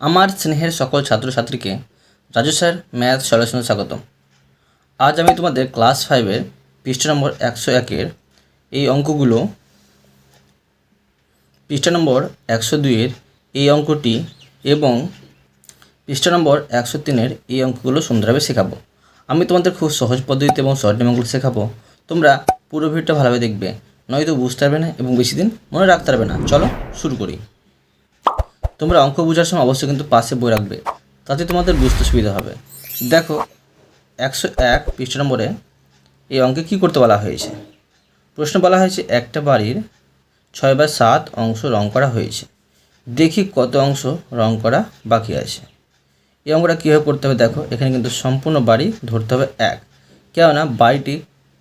আমার স্নেহের সকল ছাত্রছাত্রীকে রাজু স্যার, ম্যাথ সলিউশনে স্বাগত আজ আমি তোমাদের ক্লাস ফাইভের পৃষ্ঠা নম্বর একশো একের এই অঙ্কগুলো, পৃষ্ঠা নম্বর একশো দুইয়ের এই অঙ্কটি এবং পৃষ্ঠা নম্বর একশো তিনের এই অঙ্কগুলো সুন্দরভাবে শেখাবো। আমি তোমাদের খুব সহজ পদ্ধতিতে এবং শর্ট নিয়মগুলো শেখাবো। তোমরা পুরো ভিডিওটা ভালোভাবে দেখবে, নয়তো বুঝতে পারবে না এবং বেশি দিন মনে রাখতে পারবে না। চলো শুরু করি। তোমরা অঙ্ক বোঝার সময় অবশ্যই কিন্তু পাশে বই রাখবে, তাতে তোমাদের বুঝতে সুবিধা হবে। দেখো, একশো এক পৃষ্ঠ নম্বরে এই অঙ্কে কী করতে বলা হয়েছে? প্রশ্ন বলা হয়েছে, একটা বাড়ির ছয় বা সাত অংশ রং করা হয়েছে। দেখি কত অংশ রং করা বাকি আছে। এই অঙ্কটা কীভাবে করতে হবে দেখো, এখানে কিন্তু সম্পূর্ণ বাড়ি ধরতে হবে এক। কেননা বাড়িটি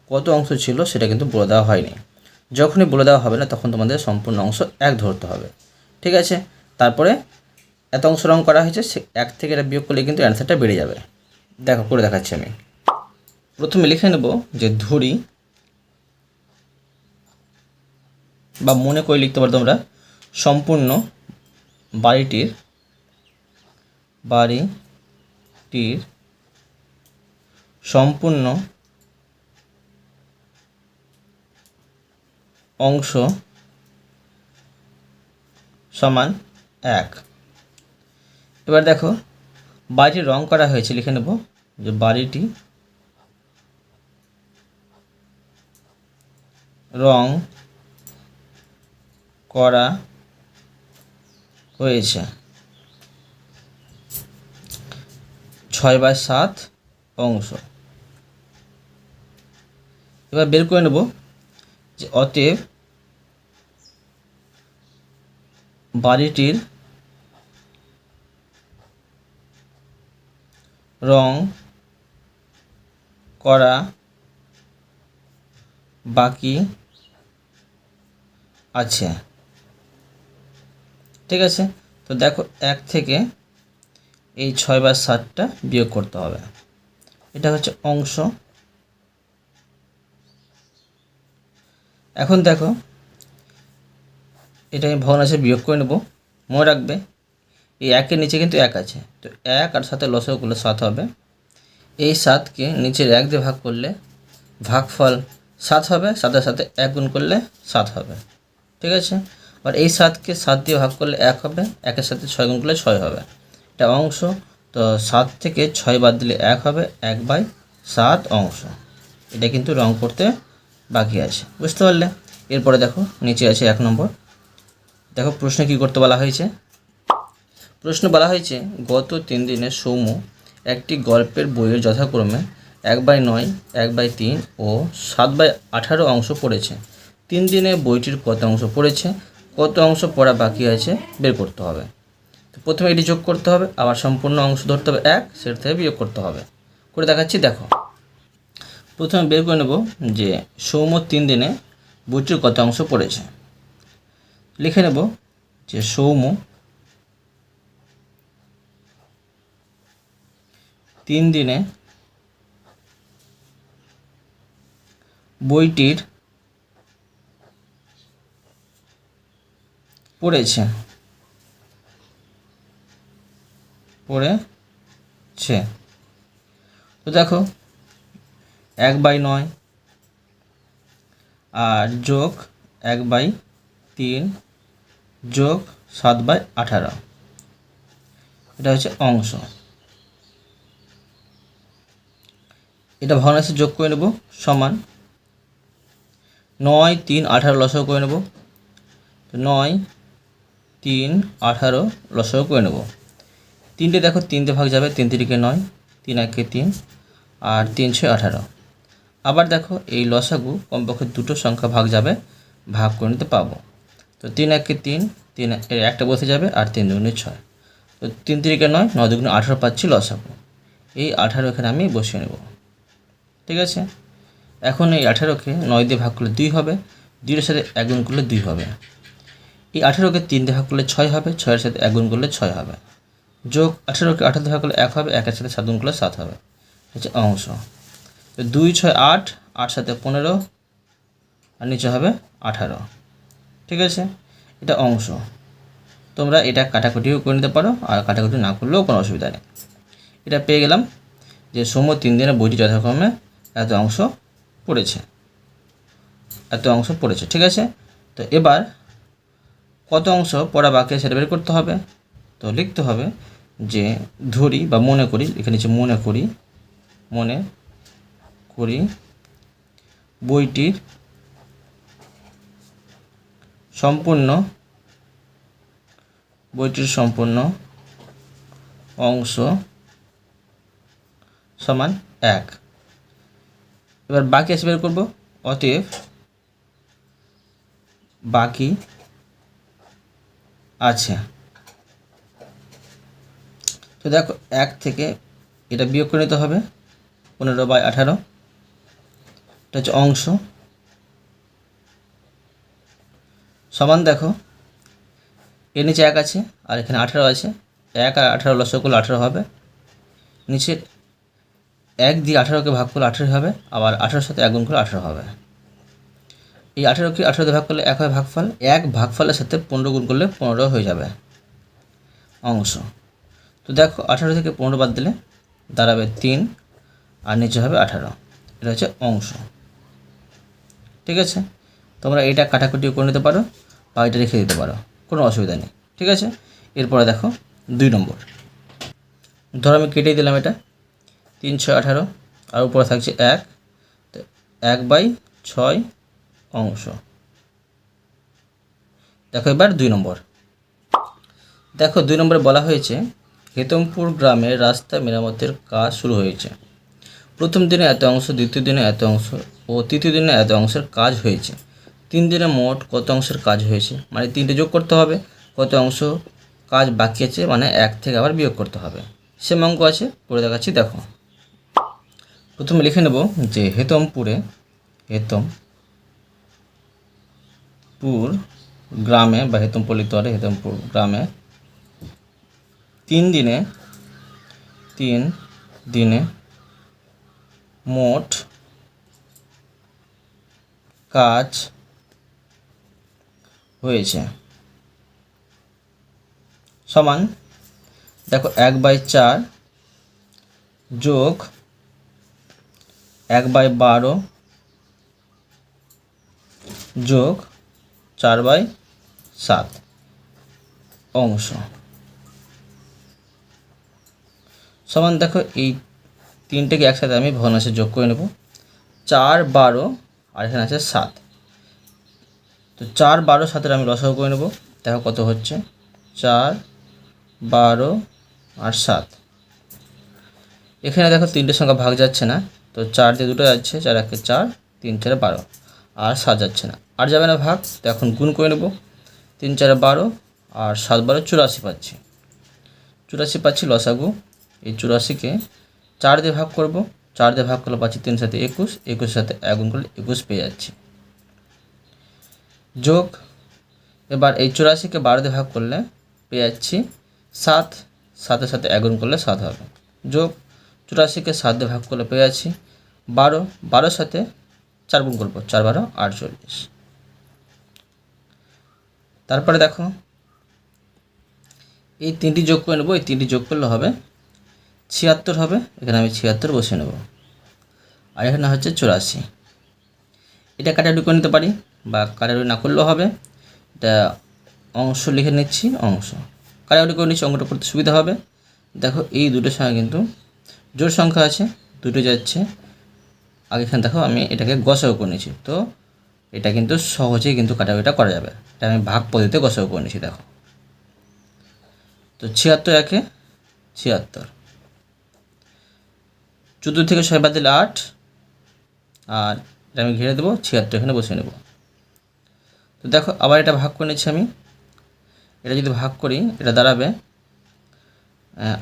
কত অংশ ছিল সেটা কিন্তু বলে দেওয়া হয়নি। যখনই বলে দেওয়া হবে না, তখন তোমাদের সম্পূর্ণ অংশ এক ধরতে হবে। ঠিক আছে? তারপরে এত অংশ রং করা হয়েছে, সে এক থেকে এটা বিয়োগ করলে কিন্তু অ্যান্সারটা বেড়ে যাবে। দেখো, করে দেখাচ্ছি আমি। প্রথমে লিখে নেব যে ধরি বা মনে করে লিখতে পারো তোমরা, সম্পূর্ণ বাড়িটির বাড়িটির সম্পূর্ণ অংশ সমান এক। এবার দেখো বাড়িটি রং করা হয়েছে, লিখে নেব যে বাড়িটি রং করা হয়েছে। ছয় বাই সাত অংশ। এবার বের করে নেব যে অতএব বাড়িটির রং করা বাকি আছে। ঠিক আছে? তো দেখো, এক থেকে এই ছয় বা সাতটা বিয়োগ করতে হবে। এটা হচ্ছে অংশ। এখন দেখো এটা আমি ভগ্নাংশে বিয়োগ করে নেব। মনে রাখবে, এই একের নিচে কিন্তু এক আছে। তো এক আর সাথে লসও করলে সাত হবে। এই সাতকে নিচের এক দিয়ে ভাগ করলে ভাগফল সাত হবে, সাথে সাথে এক গুণ করলে সাত হবে। ঠিক আছে? আর এই সাতকে সাত দিয়ে ভাগ করলে এক হবে, একের সাথে ছয় গুণ করলে ছয় হবে। এটা অংশ। তো সাত থেকে ছয় বাদ দিলে এক হবে, এক বাই সাত অংশ। এটা কিন্তু রং করতে বাকি আছে। বুঝতে পারলে? এরপরে দেখো, নিচে আছে এক নম্বর। দেখো প্রশ্ন কি করতে বলা হয়েছে? প্রশ্ন বলা হয়েছে, গত তিন দিনে সৌম্য একটি গল্পের বইয়ের যথাক্রমে এক বাই নয়, এক বাই তিন ও সাত বাই আঠারো অংশ পড়েছে। তিন দিনে বইটির কত অংশ পড়েছে, কত অংশ পড়া বাকি আছে বের করতে হবে। তো প্রথমে এটি যোগ করতে হবে, আবার সম্পূর্ণ অংশ ধরতে হবে এক, সেটা থেকে বিয়োগ করতে হবে। করে দেখাচ্ছি, দেখো। প্রথমে বের করে নেব যে সৌম্য তিন দিনে বইটির কত অংশ পড়েছে। লিখে নেব যে সৌম্য তিন দিনে বইটির পড়েছে পড়েছে। তো দেখো, এক বাই নয় আর যোগ এক বাই তিন যোগ সাত বাই আঠারো। এটা হচ্ছে অংশ। এটা ভগ্নাংশে যোগ করে নেব, সমান। নয়, তিন, আঠারো লসও করে নেব। নয়, তিন, আঠারো লসও করে নেব। তিনটে দেখো, তিনটে ভাগ যাবে, তিন তিরিকে নয়, তিন একে তিন, আর তিন ছয় আঠারো। আবার দেখো, এই লসাগু কমপক্ষে দুটো সংখ্যা ভাগ যাবে, ভাগ করে নিতে পাবো। তো তিন একে তিন তিন একটা বসে যাবে আর তিন দুগুণে ছয়। তো তিন তিরিকে নয় নয় দুগুণে আঠারো পাচ্ছি লসাগু এই আঠারো এখানে আমি বসিয়ে নেব। ঠিক আছে? এখন এই আঠারোকে নয় দিয়ে ভাগ করলে দুই হবে, দুইয়ের সাথে এক গুণ করলে দুই হবে। এই আঠেরোকে তিন দিয়ে ভাগ করলে ছয় হবে, ছয়ের সাথে এক গুণ করলে ছয় হবে। যোগ আঠেরোকে আঠারো ভাগ করলে এক হবে, একের সাথে সাত গুণ করলে সাত হবে। হচ্ছে অংশ। দুই, ছয়, আট আট সাথে পনেরো, আর নিচে হবে আঠারো। ঠিক আছে? এটা অংশ। তোমরা এটা কাটাকুটিও করে নিতে পারো, আর কাটাকুটি না করলেও কোনো অসুবিধা নেই। এটা পেয়ে গেলাম যে সোম তিন দিনের বইটি যথাক্রমে এত অংশ পড়েছে। এত অংশ পড়েছে, ঠিক আছে? তো এবার কত অংশ পড়া বাকি সেটা বের করতে হবে। তো লিখতে হবে যে ধরি বা মনে করি এখানে নিচে মনে করি মনে করি বইটির সম্পূর্ণ, বইটির সম্পূর্ণ অংশ সমান এক। এবার বাকি আছে বের করব, অতএব বাকি আছে। তো দেখো, এক থেকে এটা বিয়োগ করে নিতে হবে, পনেরো বাই আঠারো, এটা হচ্ছে অংশ। সমান দেখো। এর নিচে এক আছে, আর এখানে আঠারো আছে। এক আর আঠারো লসগুলো আঠারো হবে। নিচে এক দিয়ে আঠারোকে ভাগ করলে আঠারো হবে, আবার আঠারোর সাথে এক গুণ করলে আঠারো হবে। এই আঠারোকে আঠারোতে ভাগ করলে এক হয় ভাগফল? এক ভাগফলের সাথে পনেরো গুণ করলে পনেরো হয়ে যাবে। অংশ। তো দেখো, আঠারো থেকে পনেরো বাদ দিলে দাঁড়াবে তিন, আর নিচে হবে আঠারো। এটা হচ্ছে অংশ। ঠিক আছে? তোমরা এটা কাটাকুটিও করে নিতে পারো। বা রেখে দিতে পারো, কোনো অসুবিধা নেই, ঠিক আছে? এরপরে দেখো, দুই নম্বর। ধরো আমি কেটেই দিলাম এটা, তিন, ছয়, আঠারো, আর উপরে থাকছে এক এক বাই ছয় অংশ। দেখো এবার দুই নম্বর। দেখো, দুই নম্বরে বলা হয়েছে, হেতমপুর গ্রামে রাস্তা মেরামতের কাজ শুরু হয়েছে। প্রথম দিনে এত অংশ, দ্বিতীয় দিনে এত অংশ, ও তৃতীয় দিনে এত অংশের কাজ হয়েছে। তিন দিনে মোট কত অংশের কাজ হয়েছে? মানে তিনটে যোগ করতে হবে, কত অংশ কাজ বাকি আছে মানে এক থেকে আবার বিয়োগ করতে হবে। সে অঙ্ক আছে করে দেখাচ্ছি, দেখো। প্রথমে লিখে নেব যে হেতমপুরে, হেতমপুর গ্রামে বা হেতমপুর লিখতে পারে হেতমপুর গ্রামে তিন দিনে তিন দিনে মোট কাজ হয়েছে। সমান, দেখো এক বাই চার যোগ এক বাই বারো যোগ চার বাই সাত অংশ। সমান, দেখো এই তিনটেকে একসাথে আমি ভগ্নাংশে যোগ করে নেব। চার বারো, আর এখানে আছে সাত। তো চার বারো সাতের আমি লসাগু করে নেব। দেখো কত হচ্ছে। চার বারো আর সাত। এখানে দেখো তিনটে সংখ্যা ভাগ যাচ্ছে না। তো চার দিয়ে দুটো যাচ্ছে, চার একে চার, তিন চারে বারো। আর সাত যাচ্ছে না। আর যাবে না ভাগ, তো এখন গুণ করে নেব। তিন চারে বারো আর সাত বারো চুরাশি পাচ্ছি। চুরাশি পাচ্ছি লসাগু এই চুরাশিকে চার দিয়ে ভাগ করব। চার দিয়ে ভাগ করলে পাচ্ছি তিন সাথে একুশ। একুশের সাথে এক গুণ করলে একুশ পেয়ে যাচ্ছি। যোগ, এবার এই চুরাশিকে বারো দিয়ে ভাগ করলে পেয়ে যাচ্ছি সাত। সাতের সাথে এক গুণ করলে সাত হবে। যোগ, চুরাশিকে সাত দিয়ে ভাগ করলে পেয়ে যাচ্ছি বারো। বারোর সাথে চার গুণ করব, চার, বারো, আটচল্লিশ। তারপরে দেখো, এই তিনটি যোগ করে নেব, এই তিনটি যোগ করলে হবে ছিয়াত্তর হবে। এখানে আমি ছিয়াত্তর বসে নেব। আর এখানে হচ্ছে চুরাশি। এটা কাটাকুটি করে নিতে পারি। বা কাটাকুটি না করলেও হবে। এটা অংশ লিখে নিচ্ছি, অংশ। কাটাকুটি করে নিচ্ছি অঙ্কটা করতে সুবিধা হবে। দেখো, এই দুটোর সঙ্গে কিন্তু জোর সংখ্যা আছে, দুটো যাচ্ছে। আগে এখানে দেখো, আমি এটাকে গসাও করে নিয়েছি। তো এটা কিন্তু সহজেই কিন্তু কাটাকুটিটা করা যাবে। এটা আমি ভাগ পদ্ধতিতে গসাও করে নিয়েছি, দেখো। তো ছিয়াত্তর একে ছিয়াত্তর। চোদ্দ থেকে ছয় বাদ দিলে আট। আর এটা আমি ঘিরে দেবো, ছিয়াত্তর এখানে বসে নেব। তো দেখো, আবার এটা ভাগ করে নিচ্ছি আমি। এটা যদি ভাগ করি, এটা দাঁড়াবে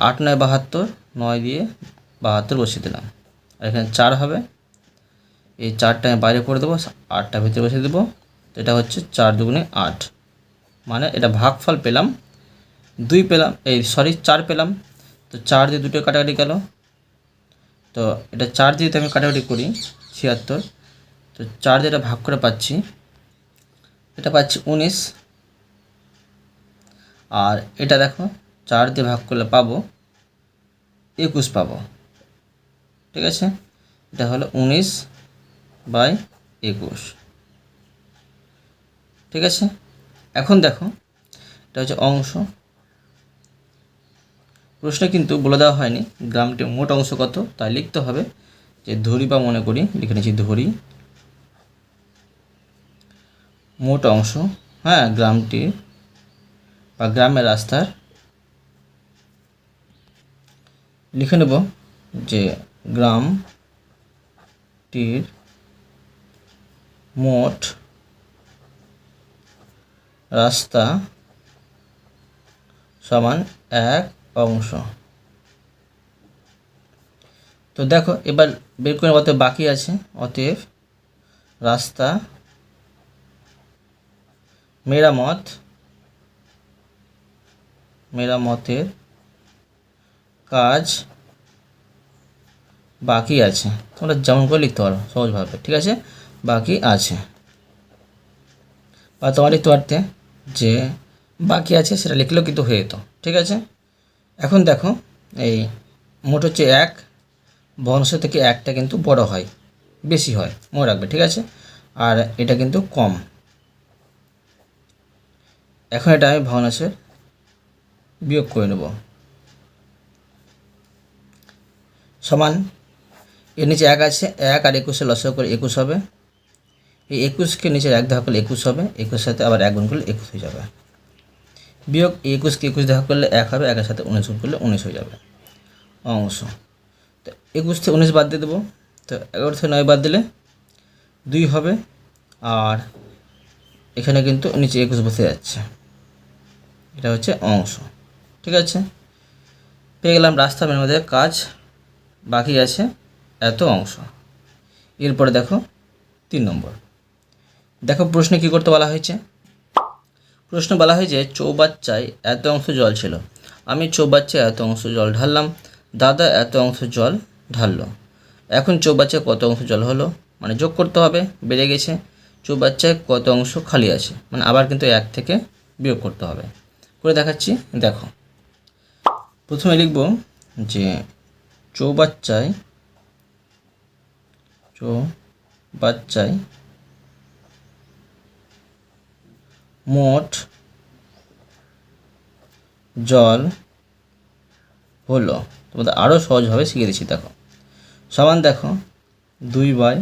আট নয় বাহাত্তর, নয় দিয়ে বাহাত্তর বসিয়ে দিলাম। আর এখানে চার হবে। এই চারটা আমি বাইরে করে দেবো, আটটা ভিতরে বসিয়ে দেবো। তো এটা হচ্ছে চার দুগুণে আট। মানে এটা ভাগফল পেলাম, দুই পেলাম, এই সরি চার পেলাম। তো চার দিয়ে দুটো কাটাকাটি গেল। তো এটা চার দিয়ে আমি কাটাকাটি করি, ছিয়াত্তর, তো চার দিয়ে এটা ভাগ করে পাচ্ছি এটা পাচ্ছি উনিশ। আর এটা দেখো, চার দিয়ে ভাগ করলে পাবো, একুশ পাবো। ঠিক আছে? এটা হলো উনিশ বাই একুশ। ঠিক আছে? এখন দেখো, এটা হচ্ছে অংশ। প্রশ্নে কিন্তু বলে দেওয়া হয়নি, গ্রামটির মোট অংশ কত তাই লিখতে হবে। যে ধরি বা মনে করি, লিখে নিচ্ছি ধরি। মোট অংশ হ্যাঁ গ্রামটির বা গ্রামের রাস্তার। লিখে নেব যে গ্রামটির মোট রাস্তা সমান এক অংশ। তো দেখো, এবার বের করে অতএব বাকি আছে, অতএব রাস্তা মেরামত, মেরামতের কাজ বাকি আছে। তোমরা যেমন করে লিখতে পারো, সহজভাবে, ঠিক আছে? বাকি আছে। বা তোমার লিখতে পারতে যে বাকি আছে সেটা লিখলেও কিন্তু হয়ে যেত, ঠিক আছে? এখন দেখো, এই মোট হচ্ছে এক বংশ থেকে একটা কিন্তু বড় হয়, বেশি হয়, মনে রাখবে, ঠিক আছে? আর এটা কিন্তু কম। এখন এটা আমি ভগ্নাংশের বিয়োগ করে নেব। সমান, এর নিচে এক আছে, এক আর একুশে লসক করে একুশ হবে। এই একুশকে নিচে এক দেখা করলে একুশ হবে, একুশের সাথে আবার এক গুণ করলে একুশ হয়ে যাবে। বিয়োগ একুশকে একুশ দেখা করলে এক হবে, একের সাথে উনিশ গুণ করলে উনিশ হয়ে যাবে। অংশ। তো একুশ থেকে উনিশ বাদ দিয়ে দেবো। তো এগারো থেকে নয় বাদ দিলে দুই হবে, আর এখানে কিন্তু নিচে একুশ বসে যাচ্ছে। এটা হচ্ছে অংশ। ঠিক আছে? পেয়ে গেলাম রাস্তা মেরামতের কাজ। বাকি আছে এত অংশ। এরপরে দেখো তিন নম্বর। দেখো প্রশ্নে কী করতে বলা হয়েছে? প্রশ্ন বলা হয়েছে চৌবাচ্চায় এত অংশ জল ছিল। আমি চৌবাচ্চায় এত অংশ জল ঢাললাম, দাদা এত অংশ জল ঢাললো। এখন চৌবাচ্চায় কত অংশ জল হলো? মানে যোগ করতে হবে, বেড়ে গেছে। চৌবাচ্চায় কত অংশ খালি আছে? মানে আবার কিন্তু এক থেকে বিয়োগ করতে হবে। করে দেখাচ্ছি, দেখো। প্রথমে লিখব যে চৌবাচ্চায় চৌবাচ্চায় মোট জল হলো, তোমাদের আরও সহজভাবে শিখে দিচ্ছি, দেখো। সমান দেখো, দুই বাই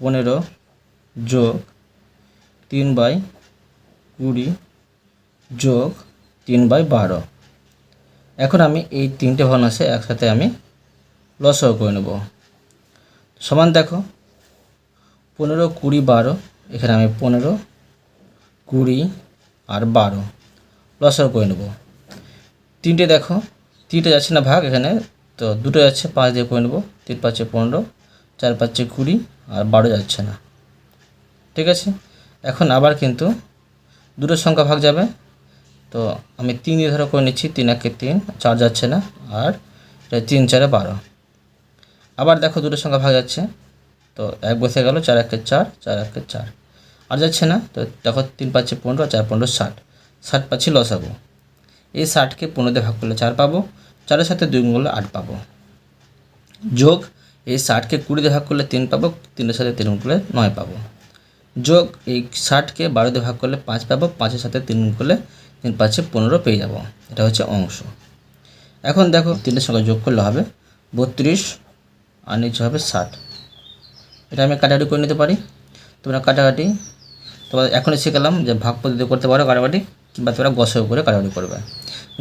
পনেরো যোগ তিন বাই কুড়ি যোগ তিন বাই বারো। এখন আমি এই তিনটে ভগ্নাংশে একসাথে আমি লসও করে নেব। সমান দেখো, পনেরো কুড়ি বারো, এখানে আমি পনেরো কুড়ি আর বারো লসাও করে নেব। তিনটে দেখো, তিনটে যাচ্ছে না ভাগ, এখানে তো দুটো যাচ্ছে, পাঁচ দিয়ে করে নেব। তিন পাঁচে পনেরো, চার পাঁচে কুড়ি আর বারো যাচ্ছে না। ঠিক আছে? এখন আবার কিন্তু দুটো সংখ্যা ভাগ যাবে। তো আমি তিন ধরো করে নিচ্ছি, তিন একে তিন, চার যাচ্ছে না, আর এটা তিন, চারে বারো। আবার দেখো দুটো সংখ্যা ভাগ যাচ্ছে। তো এক বসে গেল, চার একে চার চার একে চার। আর যাচ্ছে না, তো দেখো তিন পাঁচে পনেরো, চার পনেরো ষাট। ষাট পাচ্ছি লসাবো এই ষাটকে পনেরোতে ভাগ করলে চার পাবো, চারের সাথে দুই গুণ আট পাবো। যোগ, এই ষাটকে কুড়িতে ভাগ করলে তিন পাবো, তিনের সাথে তিন গুণ করলে নয় পাবো। যোগ এই ষাটকে বারোতে ভাগ করলে পাঁচ পাবো, পাঁচের সাথে তিন গুণ করলে তিন পাঁচে পনেরো পেয়ে যাব। এটা হচ্ছে অংশ। এখন দেখো তিনের সঙ্গে যোগ করলে হবে বত্রিশ, আর নিচে হবে ষাট। এটা আমি কাটাকাটি করে নিতে পারি। তোমরা কাটাকাটি তোমরা এখনই শিখলাম যে ভাগ পদ্ধতি করতে পারো কাটাকাটি, কিংবা তোমরা গসাও করে কাটাকাটি করবে।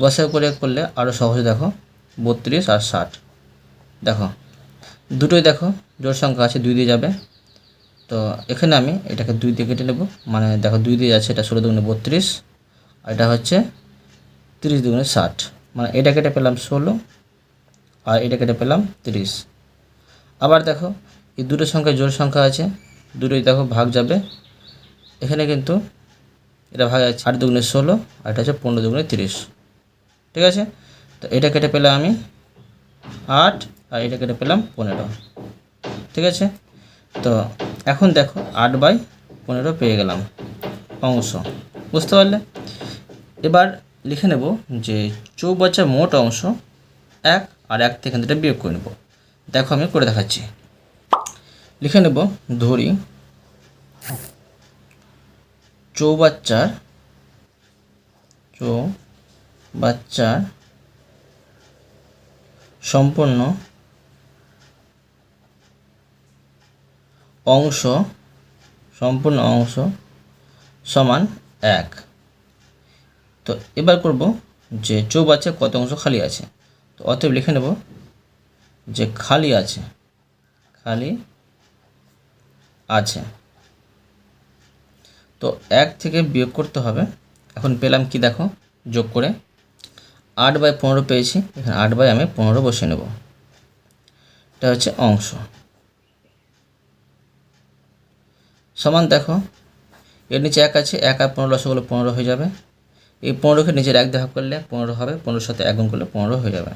গসাও করে করলে আরও সহজে দেখো বত্রিশ আর ষাট। দেখো, দুটোই দেখো জোর সংখ্যা আছে, দুই দিয়ে যাবে। তো এখানে আমি এটাকে দুই দিয়ে কেটে নেব। মানে দেখো দুই দিয়ে যাচ্ছে, এটা ষোলো দুগুণে বত্রিশ আর এটা হচ্ছে তিরিশ দুগুণে ষাট। মানে এটা কেটে পেলাম ষোলো আর এটা কেটে পেলাম তিরিশ। আবার দেখো, এই দুটো সংখ্যায় জোর সংখ্যা আছে, দুটোই দেখো ভাগ যাবে। এখানে কিন্তু এটা ভাগ আছে আট দুগুণে ষোলো আর এটা হচ্ছে পনেরো দুগুণে তিরিশ। ঠিক আছে? তো এটা কেটে পেলাম আমি আট আর এটা কেটে পেলাম পনেরো। ঠিক আছে? তো এখন দেখো আট বাই পনেরো পেয়ে গেলাম অংশ, বুঝতে পারলে? এবার লিখে নেব যে চৌবাচ্চার মোট অংশ এক আর এক থেকে দুটা বিয়োগ করে নেব। দেখো আমি করে দেখাচ্ছি। লিখে নেব ধরি চৌবাচ্চার চৌবাচ্চার সম্পূর্ণ অংশ, সম্পূর্ণ অংশ সমান এক। তো এবার করব যে চৌবাচ্চার কত অংশ খালি আছে? তো অতএব লিখে নেব যে খালি আছে খালি আছে। তো এক থেকে বিয়োগ করতে হবে। এখন পেলাম কি দেখো? যোগ করে আট বাই পনেরো পেয়েছি। এখানে আট বাই আমি পনেরো বসিয়ে নেব। এটা হচ্ছে অংশ। সমান দেখো, এর নিচে এক আছে, এক আর পনেরো রসগোল্লা পনেরো হয়ে যাবে। এই পনেরোকে নিচের এক ভাগ করলে পনেরো হবে, পনেরোর সাথে এক গুণ করলে পনেরো হয়ে যাবে।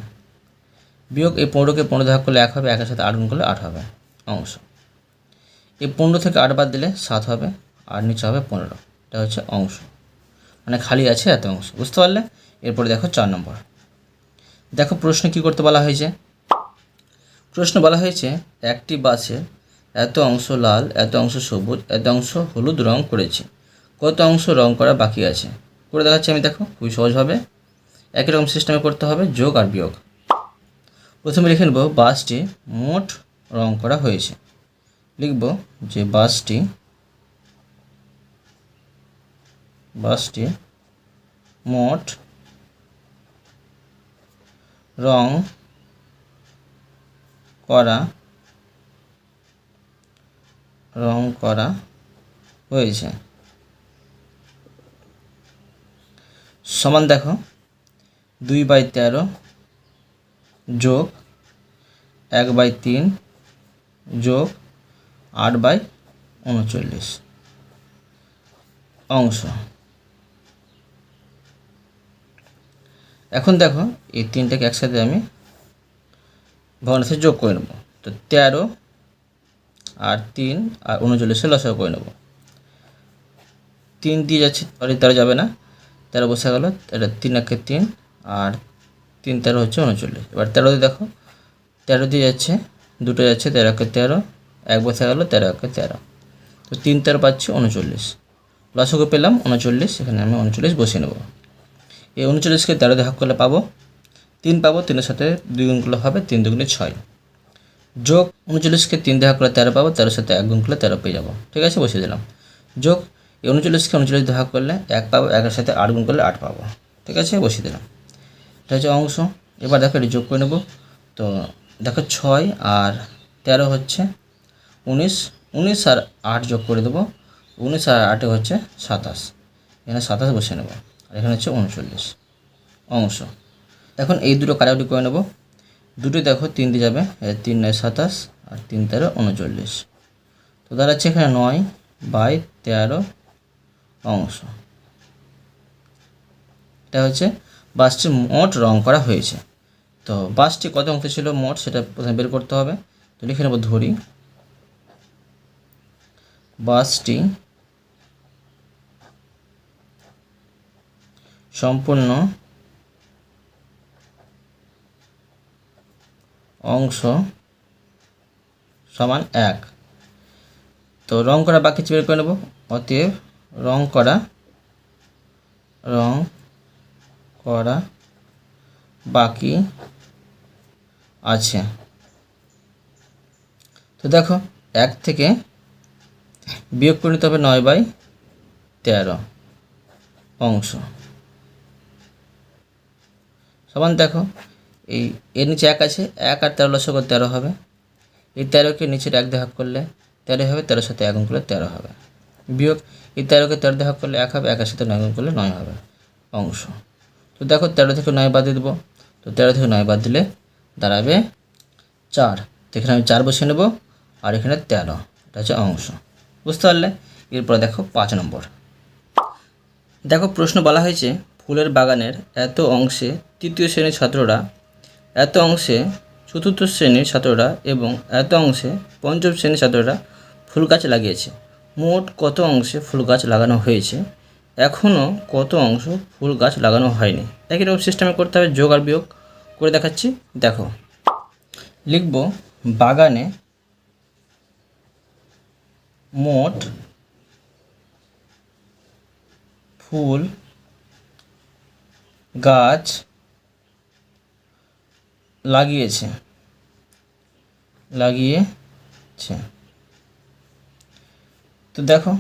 বিয়োগ এই পনেরোকে পনেরো ভাগ করলে এক হবে, একের সাথে আট গুণ করলে আট হবে, অংশ। এই পনেরো থেকে আট বাদ দিলে সাত হবে, আর নিচে হবে পনেরো। এটা হচ্ছে অংশ। মানে খালি আছে এত অংশ, বুঝতে পারলে? এরপরে দেখো চার নম্বর। দেখো প্রশ্ন কি করতে বলা হয়েছে? প্রশ্ন বলা হয়েছে, একটি বাসে এত অংশ লাল, এত অংশ সবুজ, এত অংশ হলুদ রং করেছে। কত অংশ রং করা বাকি আছে? করে দেখাচ্ছি আমি, দেখো, খুবই সহজভাবে। একই রকম সিস্টেমে করতে হবে, যোগ আর বিয়োগ। প্রথমে লিখে নেব, বাসটি মোট রং করা হয়েছে। লিখব যে বাসটি বাসটি মোট রং করা রং করা হয়েছে। সমান দেখো, দুই বাই তেরো যোগ এক বাই তিন যোগ আট বাই উনচল্লিশ অংশ। এখন দেখো, এই তিনটাকে একসাথে আমি ভগ্নাংশে যোগ করে নেব। তো তেরো আর তিন আর উনচল্লিশে লসাগু করে নেব। তিন দিয়ে যাচ্ছে সরি তেরো যাবে না। তেরো বসে গেল, এটা তিন একে তিন, আর তিন তেরো হচ্ছে উনচল্লিশ। এবার তেরো দিয়ে দেখো, তেরো দিয়ে যাচ্ছে, দুটো যাচ্ছে তেরো একে তেরো, এক বসে গেল, তেরো একে তেরো। তো তিন তেরো পাচ্ছি উনচল্লিশ। লসাগু পেলাম উনচল্লিশ, এখানে আমি উনচল্লিশ বসিয়ে নেব। এই উনচল্লিশকে তেরো ভাগ করলে পাবো, তিন পাবো, তিনের সাথে দুই গুণ করলে হবে তিন দুগুণে ছয়। যোগ উনচল্লিশকে তিন দেখা করলে তেরো পাবো, তেরোর সাথে এক গুণ করলে তেরো পেয়ে যাব। ঠিক আছে, বসিয়ে দিলাম। যোগ উনচল্লিশকে উনচল্লিশ দেখা করলে এক পাবো, একের সাথে আট গুণ করলে আট পাবো। ঠিক আছে, বসিয়ে দিলাম। এটা হচ্ছে অংশ। এবার দেখো, এটি যোগ করে নেব। তো দেখো, ছয় আর তেরো হচ্ছে উনিশ। উনিশ আর আট যোগ করে দেবো। উনিশ আর আটে হচ্ছে সাতাশ। এখানে সাতাশ বসে নেব। আর এখানে হচ্ছে উনচল্লিশ। অংশ। এখন এই দুটো কাটাকুটি করে নেব। দুটো দেখো তিন দিয়ে যাবে তিন নয় সাতাশ আর তিন তেরো উনচল্লিশ। তো দাঁড়াচ্ছে এখানে নয় বাই তেরো অংশ। এটা হচ্ছে বাসটি মোট রং করা হয়েছে। তো বাসটি কত অংশ ছিল মোট সেটা প্রথমে বের করতে হবে। তো লিখে নেব ধরি। বাসটি সম্পূর্ণ অংশ সমান এক। তো রং করা বাকি বের করে নেব। অতএব রং করা রং করা বাকি আছে। তো দেখো, এক থেকে বিয়োগ করে নিতে হবে নয় বাই তেরো অংশ। সমান দেখো এই, এর নিচে এক আছে, এক আর তেরো লসক তেরো হবে। এই তেরোকে নিচের এক দেহাক করলে তেরো হবে, তেরোর সাথে এক গুণ করলে তেরো হবে। বিয়োগ, এই তেরোকে তেরো দেহাক করলে এক হবে, একের সাথে নয় গুণ করলে নয় হবে অংশ। তো দেখো, তেরো থেকে নয় বাদ দিয়ে দেবো। তো তেরো থেকে নয় বাদ দিলে দাঁড়াবে চার। তো এখানে আমি চার বসে নেব, আর এখানে তেরো। এটা হচ্ছে অংশ। বুঝতে পারলে? এরপর দেখো পাঁচ নম্বর। দেখো, প্রশ্ন বলা হয়েছে, ফুলের বাগানের এত অংশে তৃতীয় শ্রেণির ছাত্ররা এত অংশে চতুর্থ শ্রেণির ছাত্ররা এবং এত অংশে পঞ্চম শ্রেণির ছাত্ররা ফুল গাছ লাগিয়েছে। মোট কত অংশে ফুল গাছ লাগানো হয়েছে? এখনও কত অংশ ফুল গাছ লাগানো হয়নি। একই রকম সিস্টেমে করতে হবে, যোগ আর বিয়োগ করে দেখাচ্ছি। দেখো, লিখব বাগানে মোট ফুল গাছ লাগিয়েছে। লাগিয়েছে। তো দেখো,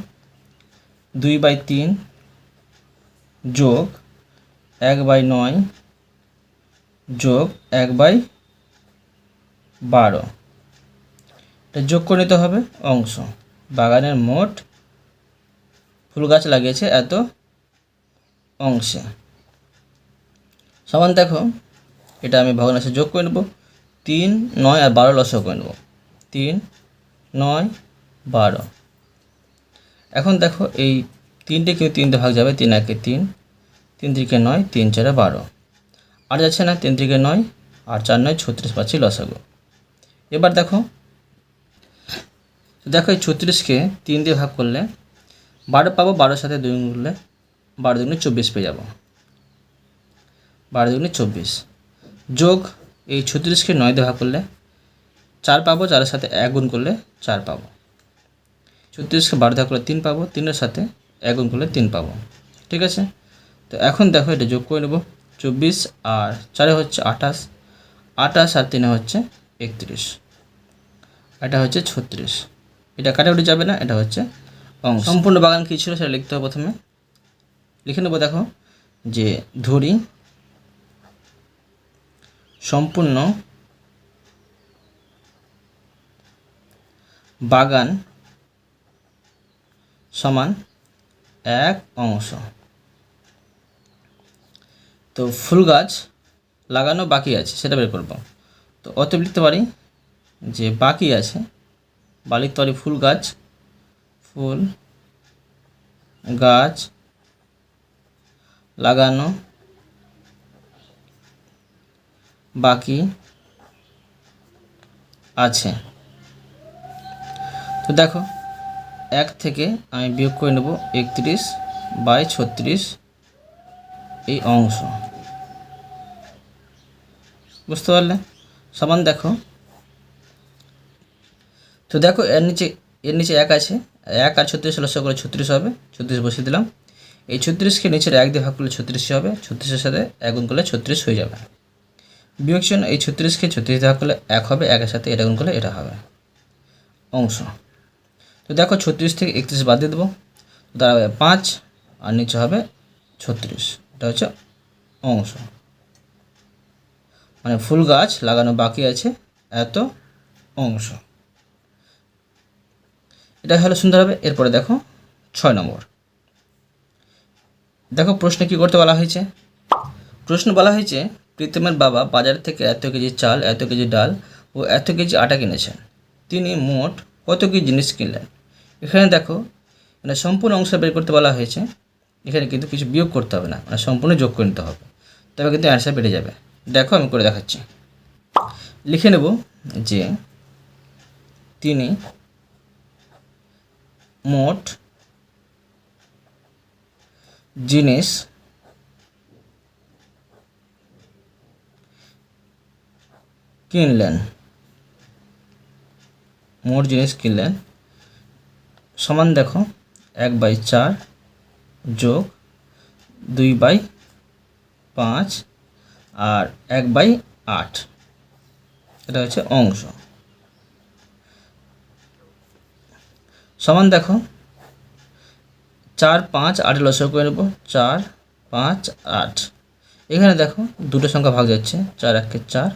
দুই বাই তিন যোগ এক বাই নয় যোগ এক বাই বারো। এটা যোগ করে নিতে হবে অংশ। বাগানের মোট ফুল গাছ লাগিয়েছে এত অংশে। সমান দেখো এটা আমি ভগ্নাংশে যোগ করে নেব। তিন, নয় আর বারো লসও করে নেব। তিন, নয়, বারো। এখন দেখো এই তিনটে কিন্তু তিনটে ভাগ যাবে তিন একে তিন। তিন থেকে নয়, তিন চারে বারো। আর যাচ্ছে না, তিন থেকে নয় আর চার নয়, ছত্রিশ পাচ্ছি লসাগু এবার দেখো দেখো এই ছত্রিশকে তিন দিয়ে ভাগ করলে বারো পাবো, বারোর সাথে দুই গুণ করলে বারো দুগুণে চব্বিশ পেয়ে যাব। বারো দুগুণে চব্বিশ। যোগ এই ছত্রিশকে নয় ভাগ করলে চার পাবো, চারের সাথে এক গুণ করলে চার পাবো। ছত্রিশকে বারো ভাগ করলে তিন পাবো, তিনের সাথে এক গুণ করলে তিন পাবো। ঠিক আছে? তো এখন দেখো এটা যোগ করে নেব। চব্বিশ আর চারে হচ্ছে আঠাশ। আঠাশ আর তিনে হচ্ছে একত্রিশ। এটা হচ্ছে ছত্রিশ। এটা কাটাকুটি যাবে না, এটা হচ্ছে অংশ। সম্পূর্ণ বাগান কী ছিল সেটা লিখতে হবে প্রথমে। লিখে নেব দেখো যে ধরি সম্পূর্ণ বাগান সমান এক অংশ। তো ফুল গাছ লাগানো বাকি আছে, সেটা বের করব। তো অতএব লিখতে পারি যে বাকি আছে বা লিখতে ফুল গাছ ফুল গাছ লাগানো বাকি আছে। তো দেখো, এক থেকে আমি বিয়োগ করে নেব একত্রিশ বাই ছত্রিশ এই অংশ। বুঝতে পারলে? সমান দেখো। তো দেখো, এর নিচে এর নিচে এক আছে। এক আর ছত্রিশ লক্ষ্য করে ছত্রিশ হবে। ছত্রিশ বসিয়ে দিলাম। এই ছত্রিশকে নিচের এক দিয়ে ভাগ করলে ছত্রিশ হবে। ছত্রিশের সাথে এক গুণ করলে ছত্রিশ হয়ে যাবে। বিয়োগ চিহ্ন এই ছত্রিশকে ছত্রিশ ভাগ করলে এক হবে, একের সাথে এটা গুণ করলে এটা হবে। অংশ। তো দেখো ছত্রিশ থেকে একত্রিশ বাদ দিয়ে দেবো। দাঁড়াবে পাঁচ, আর নিচে হবে ছত্রিশ। এটা হচ্ছে অংশ। মানে ফুল গাছ লাগানো বাকি আছে, এত অংশ। এটা হলো সুন্দর হবে, এরপরে দেখো ছয় নম্বর। দেখো প্রশ্নে কি করতে বলা হয়েছে? প্রশ্ন বলা হয়েছে প্রীতমের বাবা বাজার থেকে এত কেজি চাল, এত কেজি ডাল ও এত কেজি আটা কিনেছেন। তিনি মোট কত কি জিনিস কিনলেন? এখানে দেখো মানে সম্পূর্ণ অংশ বের করতে বলা হয়েছে। এখানে কিন্তু কিছু বিয়োগ করতে হবে না মানে সম্পূর্ণ যোগ করে নিতে হবে। তবে কিন্তু অ্যান্সার বেড়ে যাবে। দেখো, আমি করে দেখাচ্ছি। লিখে নেব যে তিনি মোট জিনিস কিনলেন? মোট জিনিস কিনলেন। সমান দেখো, এক বাই চার যোগ দুই বাই পাঁচ আর এক বাই আট। এটা হচ্ছে অংশ। সমান দেখো, চার পাঁচ আট লসক করে নেব, চার পাঁচ আট। এখানে দেখো দুটো সংখ্যা ভাগ যাচ্ছে, চার একে চার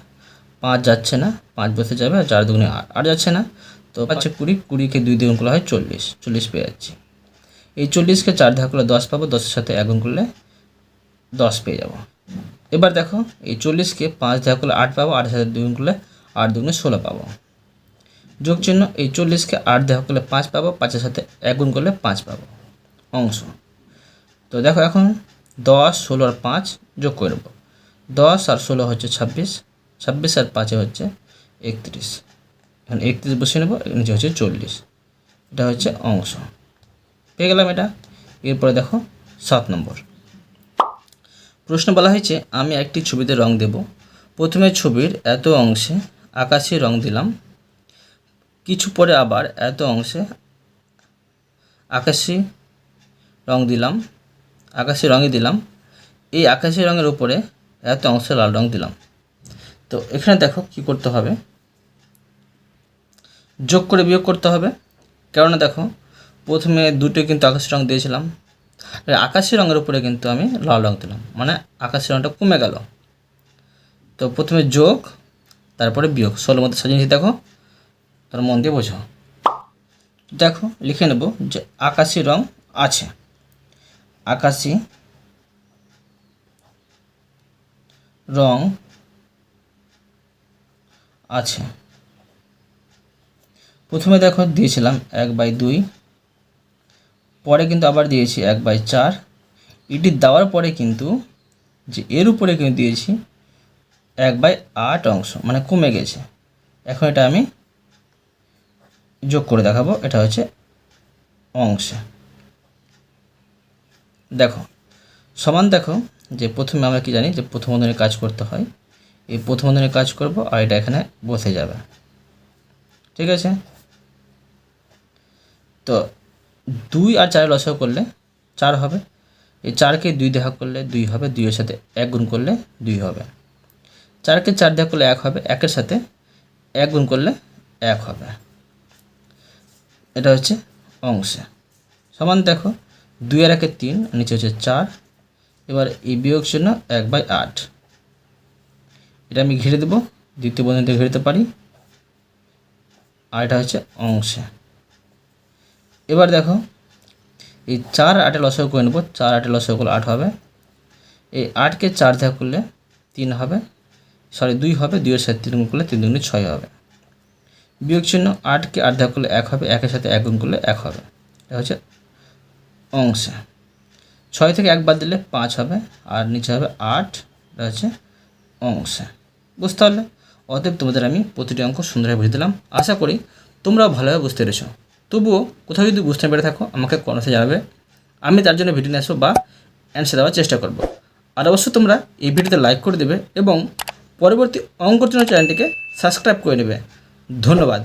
পাঁচ যাচ্ছে না, পাঁচ বসে যাবে আর চার দুগুণে আট। আট যাচ্ছে না, তো পাচ্ছে কুড়ি, কুড়িকে দুই দ্বিগুণ করলে হয় চল্লিশ চল্লিশ পেয়ে যাচ্ছি। এই চল্লিশকে চার ভাগ করলে দশ পাবো, দশের সাথে এক গুণ করলে দশ পেয়ে যাব। এবার দেখো, এই চল্লিশকে পাঁচ ভাগ করলে আট পাবো, আটের সাথে দুই গুণ করলে আট দুগুণে ষোলো পাবো। যোগ চিহ্ন, এই চল্লিশকে আট দেওয়া করলে পাঁচ পাবো, পাঁচের সাথে এক গুণ করলে পাঁচ পাবো। অংশ। তো দেখো এখন দশ, ষোলো আর পাঁচ যোগ করে নেব। দশ আর ষোলো হচ্ছে ছাব্বিশ ছাব্বিশ আর পাঁচে হচ্ছে একত্রিশ। এখন একত্রিশ বসিয়ে নেব নিচে হচ্ছে চল্লিশ। এটা হচ্ছে অংশ। পেয়ে গেলাম এটা। এরপরে দেখো সাত নম্বর। প্রশ্ন বলা হয়েছে, আমি একটি ছবিতে রং দেব। প্রথমে ছবির এত অংশে আকাশি রং দিলাম। কিছু পরে আবার এত অংশে আকাশি রং দিলাম। আকাশি রঙই দিলাম। এই আকাশি রঙের উপরে এত অংশে লাল রং দিলাম। তো এখানে দেখো কি করতে হবে। যোগ করে বিয়োগ করতে হবে। কেননা দেখো, প্রথমে দুটো কিন্তু আকাশি রং দিয়েছিলাম। আকাশি রঙের উপরে কিন্তু আমি লাল রং দিলাম। মানে আকাশি রঙটা কমে গেল। তো প্রথমে যোগ, তারপরে বিয়োগ। ষোলোর মধ্যে সাজিয়ে দেখো। তার মন দিয়ে বোঝো। দেখো, লিখে নেব যে আকাশি রং আছে। আকাশি রং আছে। প্রথমে দেখো দিয়েছিলাম এক বাই দুই, পরে কিন্তু আবার দিয়েছি এক বাই চার। এটি দেওয়ার পরে কিন্তু যে এর উপরে কিন্তু দিয়েছি এক বাই আট অংশ মানে কমে গেছে। এখন এটা আমি যোগ করে দেখাবো, এটা হচ্ছে অংশে। দেখো, সমান দেখো যে প্রথমে আমরা কি জানি যে প্রথম কাজ করতে হয় এই প্রথম বন্ধনের কাজ করব আর এটা এখানে বসে যাবে। ঠিক আছে? তো দুই আর চার লসাগু করলে চার হবে। এই চারকে দুই দেখা করলে দুই হবে, দুইয়ের সাথে এক গুণ করলে দুই হবে। চারকে চার দেখা করলে এক হবে, একের সাথে এক গুণ করলে এক হবে। এটা হচ্ছে অংশে। সমান দেখো, দুই আর একে তিন নিচে হচ্ছে চার। এবার এই বিয়োগ চিহ্ন এক বাই আট। এটা আমি ঘিরে দেবো, দ্বিতীয় বন্ধনীতে ঘিরে দিতে পারি। আর এটা হচ্ছে অংশে। এবার দেখো, এই চার আটে লসাগু করে নেব, চার আটে লসাগু করলে আট হবে। এই আটকে চার দেখা করলে তিন হবে সরি দুই হবে, দুইয়ের সাথে তিন গুণ করলে তিন দুগুণে ছয় হবে। বিয়োগ চিহ্ন আটকে আট দেখা করলে এক হবে, একের সাথে এক গুণ করলে এক হবে। এটা হচ্ছে অংশে। ছয় থেকে এক বাদ দিলে পাঁচ হবে, আর নিচে হবে আট, এটা হচ্ছে অংশে। বুঝতে পারলে? অতএব তোমাদের আমি প্রতিটি অঙ্ক সুন্দরভাবে বুঝে দিলাম। আশা করি তোমরাও ভালোভাবে বুঝতে পেরেছ। তবুও কোথাও যদি বুঝতে পেরে থাকো, আমাকে কমেন্টে জানাবে। আমি তার জন্য ভিডিও নিয়ে আসব বা অ্যান্সার দেওয়ার চেষ্টা করব। আর অবশ্যই তোমরা এই ভিডিওতে লাইক করে দেবে এবং পরবর্তী অঙ্কর চ্যানেলটিকে সাবস্ক্রাইব করে নেবে। ধন্যবাদ।